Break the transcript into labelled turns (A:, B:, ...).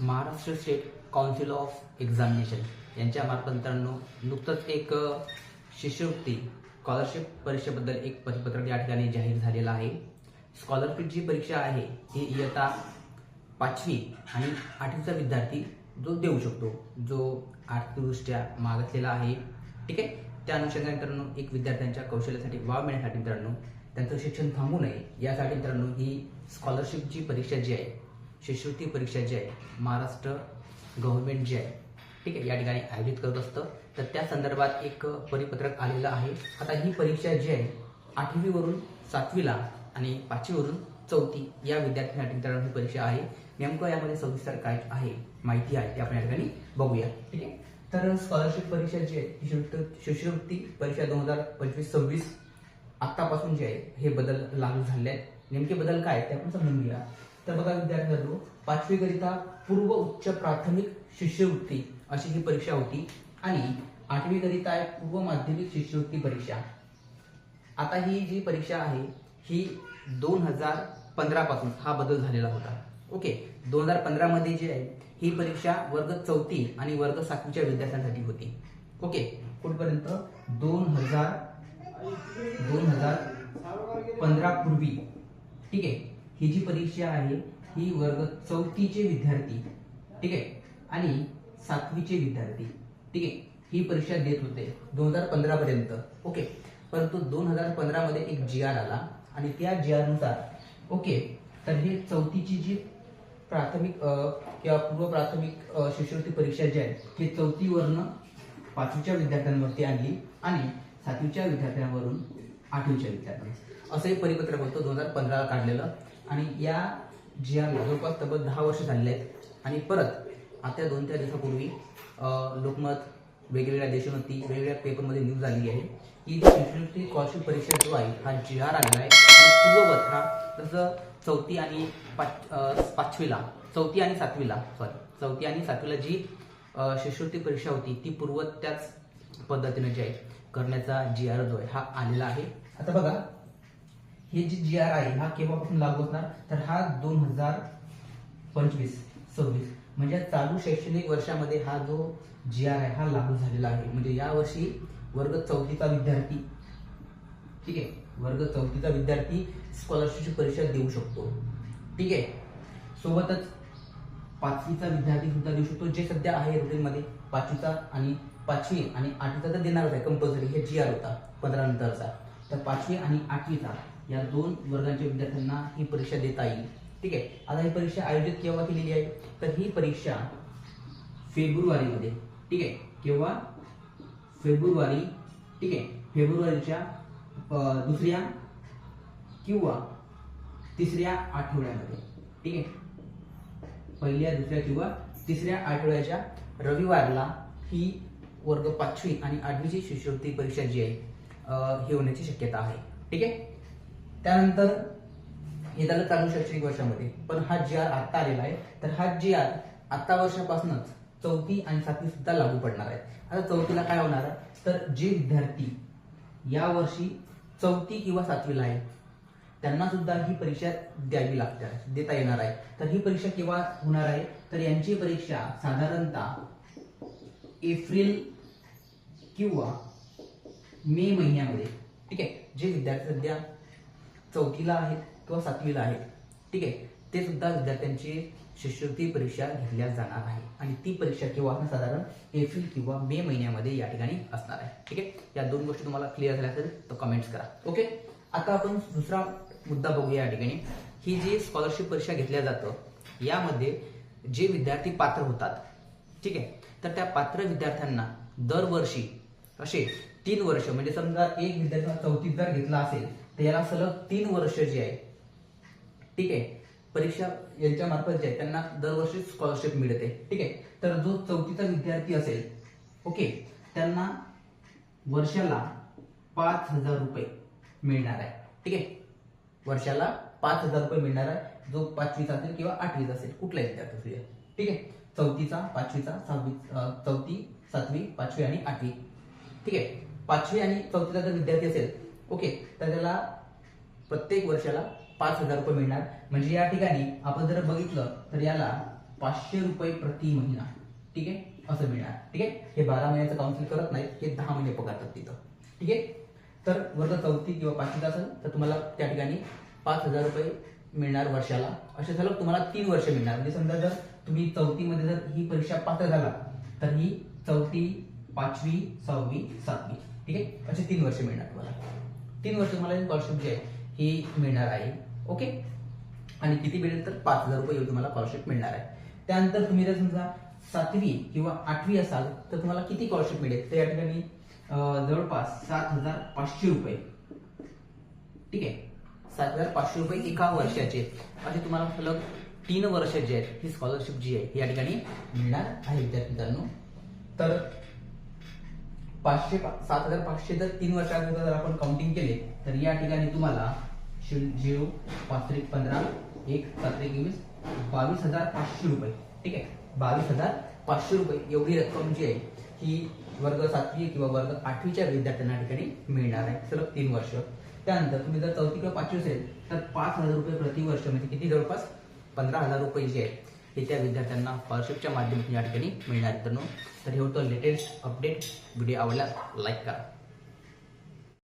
A: Maharashtra state council of examination यांच्या मार्फत मित्रांनो नुकतंच एक शिष्यवृत्ती स्कॉलरशिप परीक्षेबद्दल एक परिपत्रक या ठिकाणी जाहीर झालेलं आहे. स्कॉलरशिप जी परीक्षा आहे ती इयत्ता पाचवी आणि आठवीचा विद्यार्थी जो देऊ शकतो जो आर्थिकदृष्ट्या मागतलेला आहे. ठीक आहे? त्या अनुषंगाने मित्रांनो एक विद्यार्थ्यांच्या कौशल्यासाठी वाव मिळण्यासाठी मित्रांनो त्यांचं शिक्षण थांबू नये. यासाठी मित्रांनो ही स्कॉलरशिपची परीक्षा जी आहे शिष्यवृत्ती परीक्षा जी आहे महाराष्ट्र गव्हर्नमेंट जी आहे ठीक आहे या ठिकाणी आयोजित करत असतं. तर त्या संदर्भात एक परिपत्रक आलेलं आहे. आता ही परीक्षा जी आहे आठवीवरून सातवीला आणि पाचवीवरून चौथी या विद्यार्थ्यांसाठी मित्रांनो ही परीक्षा आहे. नेमकं यामध्ये सविस्तर काय आहे माहिती आहे ते आपण या ठिकाणी बघूया ठीक आहे? तर स्कॉलरशिप परीक्षा जी आहे शिष्यवृत्ती शिष्यवृत्ती परीक्षा दोन हजार पंचवीस सव्वीस आत्तापासून जे आहे हे बदल लागू झाले आहेत. नेमके बदल काय ते आपण समजून घेऊया. तर बघा विद्यार्थ्यांनो पाचवीकरिता पूर्व उच्च प्राथमिक शिष्यवृत्ती अशी ही परीक्षा होती आणि आठवी करिता आहे पूर्व माध्यमिक शिष्यवृत्ती परीक्षा. आता ही जी परीक्षा आहे ही दोन हजार पंधरापासून हा बदल झालेला होता. ओके? दोन हजार पंधरामध्ये जी आहे ही परीक्षा वर्ग चौथी आणि वर्ग सातवीच्या विद्यार्थ्यांसाठी होती. ओके? कुठपर्यंत? दोन हजार दोन हजार पंधरा पूर्वी. ठीक आहे? ही जी परीक्षा आहे ही वर्ग चौथीचे विद्यार्थी ठीक आहे? आणि सातवीचे विद्यार्थी ठीक आहे? ही परीक्षा देत होते दोन हजार पंधरा पर्यंत ओके? परंतु दोन हजार पंधरा मध्ये एक जी आर आला आणि त्या जी आरनुसार ओके? तर हे चौथीची जी प्राथमिक किंवा पूर्व प्राथमिक शिष्यवृत्ती परीक्षा जी आहे ही चौथीवरनं पाचवीच्या विद्यार्थ्यांवरती आणली आणि सातवीच्या विद्यार्थ्यांवरून आठवीच्या विद्यार्थ्यांना असं एक परिपत्रक होतं दोन हजार पंधराला काढलेलं. आणि या जी आरला जवळपास तब्बल दहा वर्ष झालेले आहेत. आणि परत आता दोन चार दिवसापूर्वी लोकमत वेगवेगळ्या देशोन्नती वेगवेगळ्या पेपरमध्ये न्यूज आलेली आहे की शिष्यवृत्ती स्कॉलरशिप परीक्षा जो आहे हा जी आर आलेला आहे. आणि पूर्ववत हा जसं चौथी आणि पाच पाचवीला चौथी आणि सातवीला सॉरी चौथी आणि सातवीला जी शिष्यवृत्ती परीक्षा होती ती पूर्वत त्याच पद्धतीने जी आहे करण्याचा जी आर जो आहे हा आलेला आहे. आता बघा हे जे जी आर आहे हा केव्हापासून लागू असणार तर हा दोन हजार पंचवीस सव्वीस. म्हणजे चालू शैक्षणिक वर्षामध्ये हा जो जी आर आहे हा लागू झालेला आहे. म्हणजे यावर्षी वर्ग चौथीचा विद्यार्थी ठीक आहे वर्ग चौथीचा विद्यार्थी स्कॉलरशिपची परीक्षा देऊ शकतो. ठीक आहे? सोबतच पाचवीचा विद्यार्थी सुद्धा देऊ शकतो जे सध्या आहे रुटीनमध्ये पाचवीचा आणि पाचवी आणि आठवीचा तर देणारच आहे कंपल्सरी हे जी आर होता पंधरा नंतरचा तर पाचवी आणि आठवीचा. या दोन वर्गांच्या विद्यार्थ्यांना ही परीक्षा देता येईल. ठीक आहे? आता ही परीक्षा आयोजित केव्हा केलेली आहे? तर ही परीक्षा फेब्रुवारीमध्ये. ठीक आहे? केव्हा? फेब्रुवारी. ठीक आहे? फेब्रुवारीच्या दुसऱ्या किंवा तिसऱ्या आठवड्यामध्ये. ठीक आहे? पहिल्या दुसऱ्या किंवा तिसऱ्या आठवड्याच्या रविवारला ही वर्ग पाचवी आणि आठवीची शिष्यवृत्ती परीक्षा जी आहे ही होण्याची शक्यता आहे. ठीक आहे? त्यानंतर हे झालं चालू शैक्षणिक वर्षामध्ये. पण हा जी आर आत्ता आलेला आहे. तर हा जी आर आत्ता वर्षापासूनच चौथी आणि सातवी सुद्धा लागू पडणार आहे. आता चौथीला काय होणार आहे? तर जे विद्यार्थी या वर्षी चौथी किंवा सातवीला आहे त्यांना सुद्धा ही परीक्षा द्यावी लागते देता येणार आहे. तर ही परीक्षा केव्हा होणार आहे? तर यांची परीक्षा साधारणतः एप्रिल किंवा मे महिन्यामध्ये. ठीक आहे? जे विद्यार्थी सध्या चौथीला आहेत किंवा सातवीला आहेत ठीक आहे? ते सुद्धा विद्यार्थ्यांची शिष्यवृत्ती परीक्षा घेतल्या जाणार आहे. आणि ती परीक्षा किंवा साधारण एप्रिल किंवा मे महिन्यामध्ये या ठिकाणी असणार आहे. ठीक आहे? या दोन गोष्टी तुम्हाला क्लिअर झाल्या असेल तर कमेंट्स करा. ओके आता आपण दुसरा मुद्दा बघूया या ठिकाणी. ही जी स्कॉलरशिप परीक्षा घेतल्या जातं यामध्ये जे विद्यार्थी पात्र होतात ठीक आहे? तर त्या पात्र विद्यार्थ्यांना दरवर्षी असे तीन वर्ष म्हणजे समजा एक विद्यार्थी चौथीत जर घेतला असेल तर याला सलग तीन वर्ष जे आहे ठीक आहे परीक्षा यांच्या मार्फत जे आहे त्यांना दरवर्षी स्कॉलरशिप मिळते ठीक आहे. तर जो चौथीचा विद्यार्थी असेल ओके त्यांना वर्षाला पाच हजार रुपये मिळणार आहे ठीक आहे. वर्षाला पाच हजार रुपये मिळणार आहे जो पाचवीचा असेल किंवा आठवीचा असेल कुठलाही विद्यार्थी असू द्या. ठीक आहे. चौथीचा पाचवीचा सहावी चौथी सातवी पाचवी आणि आठवी ठीक आहे. पाचवी आणि चौथीचा जर विद्यार्थी असेल ओके तर त्याला प्रत्येक वर्षाला पाच हजार रुपये मिळणार. म्हणजे या ठिकाणी आपण जर बघितलं तर याला पाचशे रुपये प्रति महिना ठीक आहे असं मिळणार ठीक आहे. हे बारा महिन्याचं काउन्सिल करत नाहीत हे दहा महिने पकडतात तिथं ठीक आहे. तर वर्ग चौथी किंवा पाचवीचा असेल तर तुम्हाला त्या ठिकाणी पाच हजार रुपये मिळणार वर्षाला. असे झालं तुम्हाला तीन वर्ष मिळणार. म्हणजे समजा जर तुम्ही चौथीमध्ये जर ही परीक्षा पात्र झाला तर ही चौथी पाचवी सहावी सातवी. ठीक आहे? असे तीन वर्ष मिळणार तुम्हाला. तीन वर्ष तुम्हाला स्कॉलरशिप जी आहे ही मिळणार आहे. ओके? आणि किती मिळेल तर पाच हजार रुपये तुम्हाला स्कॉलरशिप मिळणार आहे. त्यानंतर तुम्ही जर समजा सातवी किंवा आठवी असाल तर तुम्हाला किती स्कॉलरशिप मिळेल? तर या ठिकाणी जवळपास सात हजार पाचशे रुपये. ठीक आहे? सात हजार पाचशे रुपये एका वर्षाचे. असे तुम्हाला सलग तीन वर्ष जे आहेत ही स्कॉलरशिप जी आहे या ठिकाणी मिळणार आहे विद्यार्थी मित्रांनो. तर पाचशे सात हजार पाचशे जर तीन वर्षाकरिता जर आपण काउंटिंग केले तर या ठिकाणी तुम्हाला शून्य झिरो पाच त्रिक पंधरा एक सात एकवीस बावीस हजार पाचशे रुपये. ठीक आहे? बावीस हजार पाचशे रुपये. एवढी रक्कम जी आहे ही वर्ग सातवी किंवा वर्ग आठवीच्या विद्यार्थ्यांना ठिकाणी मिळणार आहे. सलग तीन वर्ष. त्यानंतर तुम्ही जर चौथी किंवा पाचवी असेल तर पाच हजार रुपये प्रति वर्ष म्हणजे किती? जवळपास पंधरा हजार रुपये जे आहे हे त्या विद्यार्थ्यांना स्कॉलरशिपच्या माध्यमातून या ठिकाणी मिळणार मित्रांनो. तर हे होतं लेटेस्ट अपडेट व्हिडिओ आवडल्यास लाईक करा.